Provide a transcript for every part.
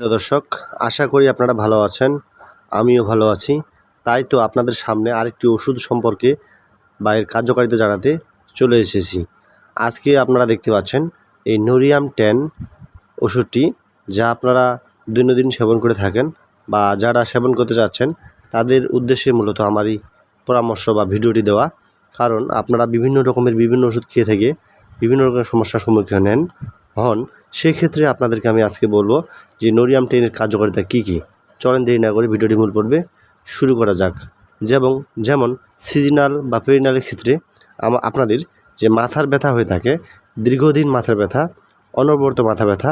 তো দর্শক, আশা করি আপনারা ভালো আছেন, আমিও ভালো আছি। তাই তো আপনাদের সামনে আরেকটি ওষুধ সম্পর্কে বা এর কার্যকারিতা জানাতে চলে এসেছি। আজকে আপনারা দেখতে পাচ্ছেন এই নোরিয়াম টেন ওষুধটি, যা আপনারা দৈনন্দিন সেবন করে থাকেন বা যারা সেবন করতে চাচ্ছেন তাদের উদ্দেশ্যে মূলত আমার এই পরামর্শ বা ভিডিওটি দেওয়া। কারণ আপনারা বিভিন্ন রকমের বিভিন্ন ওষুধ খেয়ে থেকে বিভিন্ন রকমের সমস্যার সম্মুখীন নেন হন, সেক্ষেত্রে আপনাদেরকে আমি আজকে বলব যে নোরিয়াম টেনের কার্যকারিতা কী কী। চলেন দেরি না করে ভিডিওটি মূল পর্বে শুরু করা যাক। যেমন যেমন সিজনাল বা পেরিনালের ক্ষেত্রে আপনাদের যে মাথার ব্যথা হয়ে থাকে, দীর্ঘদিন মাথার ব্যথা, অনবরত মাথা ব্যথা,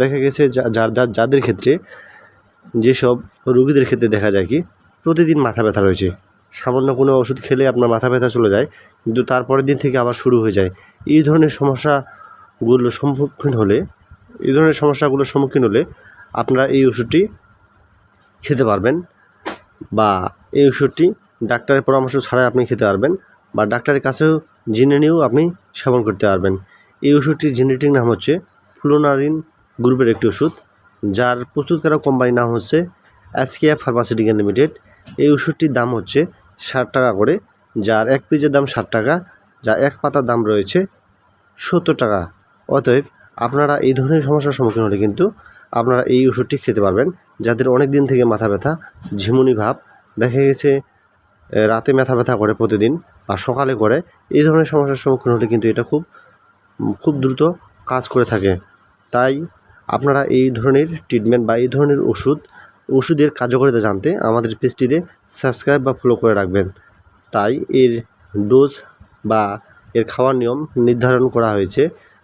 দেখা গেছে যার যাদের ক্ষেত্রে যেসব রোগীদের ক্ষেত্রে দেখা যায় কি, প্রতিদিন মাথা ব্যথা রয়েছে। সামান্য কোনো ওষুধ খেলে আপনার মাথা ব্যথা চলে যায়, কিন্তু তারপরের দিন থেকে আবার শুরু হয়ে যায়। এই ধরনের সমস্যাগুলো সম্মুখীন হলে, এই ধরনের সমস্যাগুলোর সম্মুখীন হলে আপনারা এই ওষুধটি খেতে পারবেন বা এই ওষুধটি ডাক্তারের পরামর্শ ছাড়াই আপনি খেতে পারবেন বা ডাক্তারের কাছেও জেনে নিয়েও আপনি সেবন করতে পারবেন। এই ওষুধটির জেনেটিক নাম হচ্ছে ফ্লোনারিন গ্রুপের একটি ওষুধ, যার প্রস্তুতকারক কোম্পানির নাম হচ্ছে এসকেএফ ফার্মাসিউটিক্যাল লিমিটেড। এই ওষুধটির দাম হচ্ছে ষাট টাকা করে, যার এক পিসের দাম ষাট টাকা যা এক পাতার দাম রয়েছে সত্তর টাকা। অতএব আপনারা এই ধরনের সমস্যার সম্মুখীন হলে কিন্তু আপনারা এই ওষুধটি খেতে পারবেন। যাদের অনেক দিন থেকে মাথা ব্যথা, ঝিমুনি ভাব, দেখা গেছে রাতে মাথা ব্যথা করে প্রতিদিন বা সকালে করে, এই ধরনের সমস্যার সম্মুখীন হলে কিন্তু এটা খুব খুব দ্রুত কাজ করে থাকে। তাই আপনারা এই ধরনের ট্রিটমেন্ট বা এই ধরনের ওষুধ, ওষুধের কার্যকারিতা জানতে আমাদের পেজটিতে সাবস্ক্রাইব বা ফলো করে রাখবেন। তাই এর ডোজ বা এর খাওয়ার নিয়ম নির্ধারণ করা হয়েছে।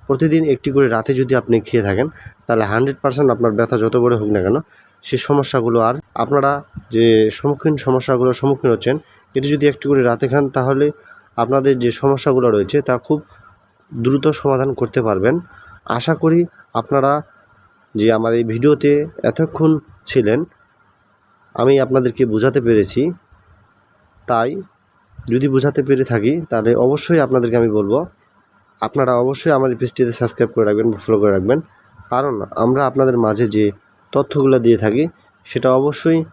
প্রতিদিন একটি করে রাতে যদি আপনি খেয়ে থাকেন, তাহলে হান্ড্রেড পার্সেন্ট আপনার ব্যথা যত বড় হোক না কেন সে সমস্যাগুলো আর আপনারা যে সম্মুখীন সমস্যাগুলোর সম্মুখীন হচ্ছেন, এটি যদি একটি করে রাতে খান, তাহলে আপনাদের যে সমস্যাগুলো রয়েছে, তা খুব দ্রুত সমাধান করতে পারবেন। আশা করি আপনারা যে আমার এই ভিডিওতে এতক্ষণ ছিলেন, আমি আপনাদেরকে বোঝাতে পেরেছি। তাই যদি বোঝাতে পেরে থাকি, তাহলে অবশ্যই আপনাদেরকে আমি বলব আপনারা অবশ্যই আমার পেজটিতে সাবস্ক্রাইব করে রাখবেন বা ফলো করে রাখবেন। কারণ আমরা আপনাদের মাঝে যে তথ্যগুলো দিয়ে থাকি, সেটা অবশ্যই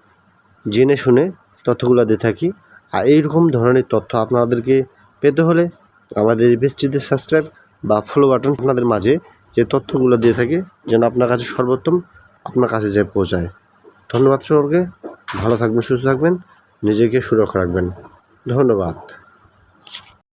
জেনে শুনে তথ্যগুলো দিয়ে থাকি। আর এইরকম ধরনের তথ্য আপনাদেরকে পেতে হলে আমাদের পেজটিতে সাবস্ক্রাইব বা ফলো বাটন আপনাদের মাঝে যে তথ্যগুলো দিয়ে থাকে, যেন আপনার কাছে সর্বোত্তম আপনার কাছে যে পৌঁছায়। ধন্যবাদ সকলকে ভালো থাকবেন, সুস্থ থাকবেন, নিজেকে সুরক্ষা রাখবেন। ধন্যবাদ।